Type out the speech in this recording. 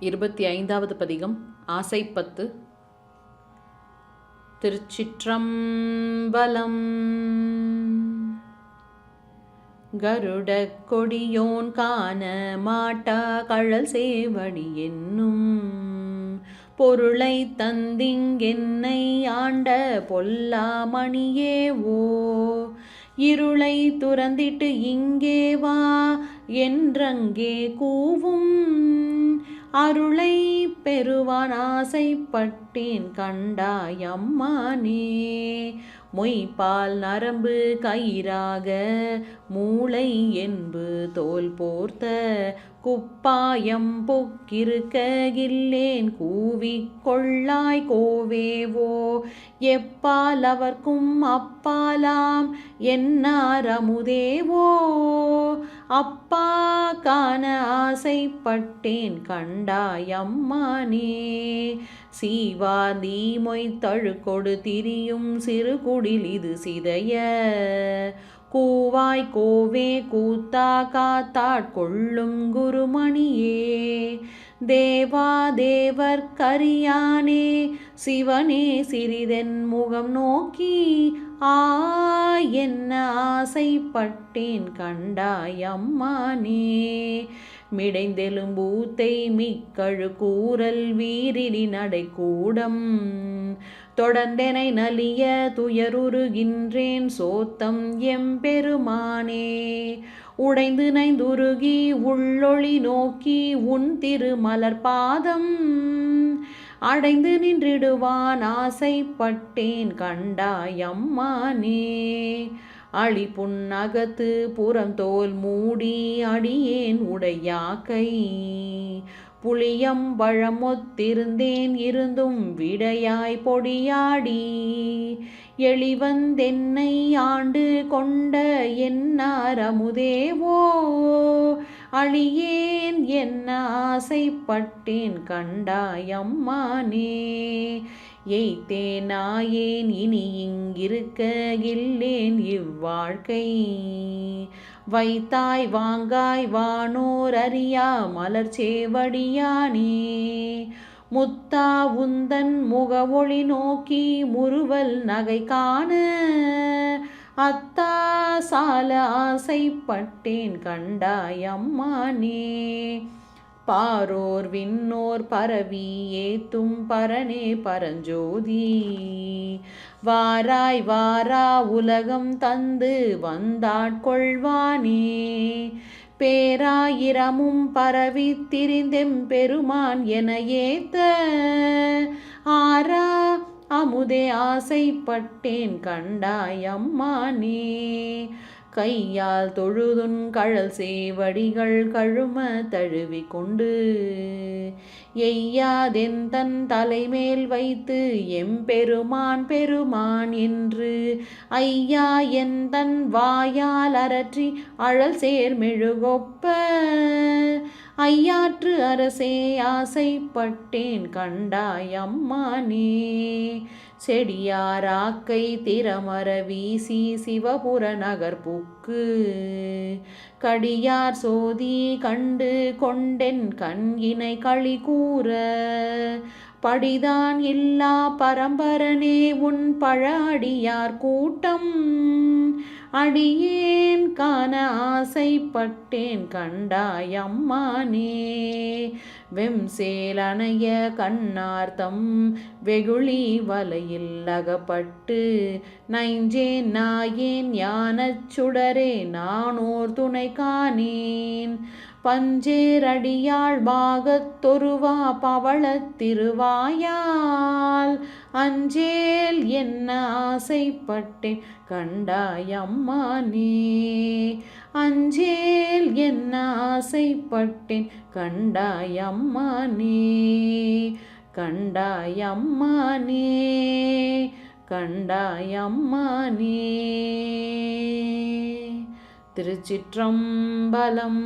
இருபத்தி ஐந்தாவது பதிகம் ஆசைப்பத்து. திருச்சிற்றம்பலம். கருட கொடியோன் காண மாட்டா கழல் சேவடி என்னும். பொருளை தந்திங்கென்னை ஆண்ட பொல்லாமணியே ஓ. இருளை துறந்திட்டு இங்கே வா என்றங்கே கூவும். அருளை பெறுவான் ஆசைப்பட்டேன் கண்டாயம்மானே மொய்பால் நரம்பு கயிறாக மூளை என்பு தோல் போர்த்த குப்பாயம் பொக்கிருக்க கில்லேன் கொள்ளாய் கோவேவோ. எப்பால் அவர்க்கும் அப்பாலாம் என்னார் அமுதேவோ. அப்பா காண ஆசைப்பட்டேன் கண்டாயம்மா கண்டாயம்மானே சீவாந்தி மொய்த்தழு கொடு திரியும் சிறு குடில் இது சிதைய. கூவாய் கோவே கூத்தா காத்தாட் கொள்ளும் குருமணியே. தேவா தேவர் கரியானே சிவனே சிறிதென் முகம் நோக்கி ஆ என்ன ஆசைப்பட்டேன் கண்டாயம்மானே மிடைந்தெலும்பூத்தை மிக்கழு கூறல் வீரிலி நடைக்கூடம் கூடம் தொடர்ந்தெனை நலிய துயருருகின்றேன் சோத்தம் எம்பெருமானே உடைந்து நைந்துருகி உள்ளொளி நோக்கி உன் திருமலர் பாதம். அடைந்து நின்றிடுவான் ஆசைப்பட்டேன் கண்டாயம்மானே அழி புன்னகத்து புறந்தோல் மூடி அடியேன் உடையாக்கை. புளியம்பழமொத்திருந்தேன் இருந்தும் விடையாய் பொடியாடி. எளிவந்தென்னை ஆண்டு கொண்ட என்னார் அமுதேவோ? அழியேன் என்ன ஆசைப்பட்டேன் கண்டாயம்மானே எய்த்தேனாயேன் இனி இங்கிருக்க இல்லேன் இவ்வாழ்க்கை. வைத்தாய் வாங்காய் வானோர் அறியா மலர் சேவடியானே முத்தா உந்தன் முகவொளி நோக்கி முறுவல் நகை காண. அத்தா சால ஆசைப்பட்டேன் கண்டாயம்மானே பாரோர் விண்ணோர் பரவி ஏத்தும் பரனே பரஞ்சோதி. வாராய் வாரா உலகம் தந்து வந்தாட்கொள்வானே பேராயிரமும் பரவி திரிந்தெம் பெருமான் என ஏத்த. ஆரா அமுதே ஆசைப்பட்டேன் கண்டாயம்மானே கையால் தொழுதுன் கழல் சேவடிகள் கழும தழுவி கொண்டு எய்யாதென் தன் தலைமேல் வைத்து எம்பெருமான் பெருமான் என்று ஐயா என் தன் வாயால் அரற்றி அழல் சேர்மெழுகொப்ப ஐயாற்று அரசே ஆசைப்பட்டேன் கண்டாயம்மானே செடியாராக்கை திறமர வீசி சிவபுர நகர் புக்கு கடியார் சோதி கண்டு கொண்டென் கண்கினை களி கூற படிதான் இல்லா பரம்பரனே உன் பழாடியார் கூட்டம். அடியேன் காண ஆசைப்பட்டேன் கண்டாயம்மானே வெம்சேலனைய கண்ணார்த்தம் வெகுளி வலையில் அகப்பட்டு நைஞ்சேன் நாயேன் ஞானச் சுடரே நானோர் துணை காணேன். பஞ்சேரடியாள் பாகத்தொருவா பவளத் திருவாயால். அஞ்சேல் என்ன ஆசைப்பட்டேன் கண்டாயம்மா நீ அஞ்சேல் என்ன ஆசைப்பட்டேன் கண்டாயம்மா நீ கண்டாயம்மா நீ கண்டாயம்மா நீ திருச்சிற்றம்பலம்.